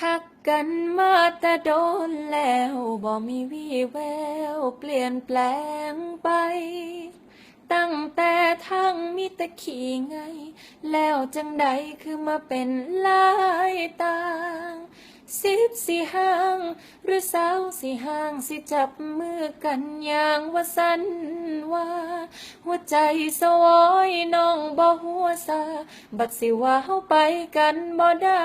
หักกันมาแต่โดนแล้วบ่มีวี่แววเปลี่ยนแปลงไป ตั้งแต่ทั้งมีแต่ขี่ไง แล้วจังใดคือมาเป็นลายต่างสิบสี่ห้าง หรือสาวสี่ห้างสิจับมือกันอย่างว่าสันว่า หัวใจสวอยน้องบ่หัวซาบัดสิว่าเฮาไปกันบ่ได้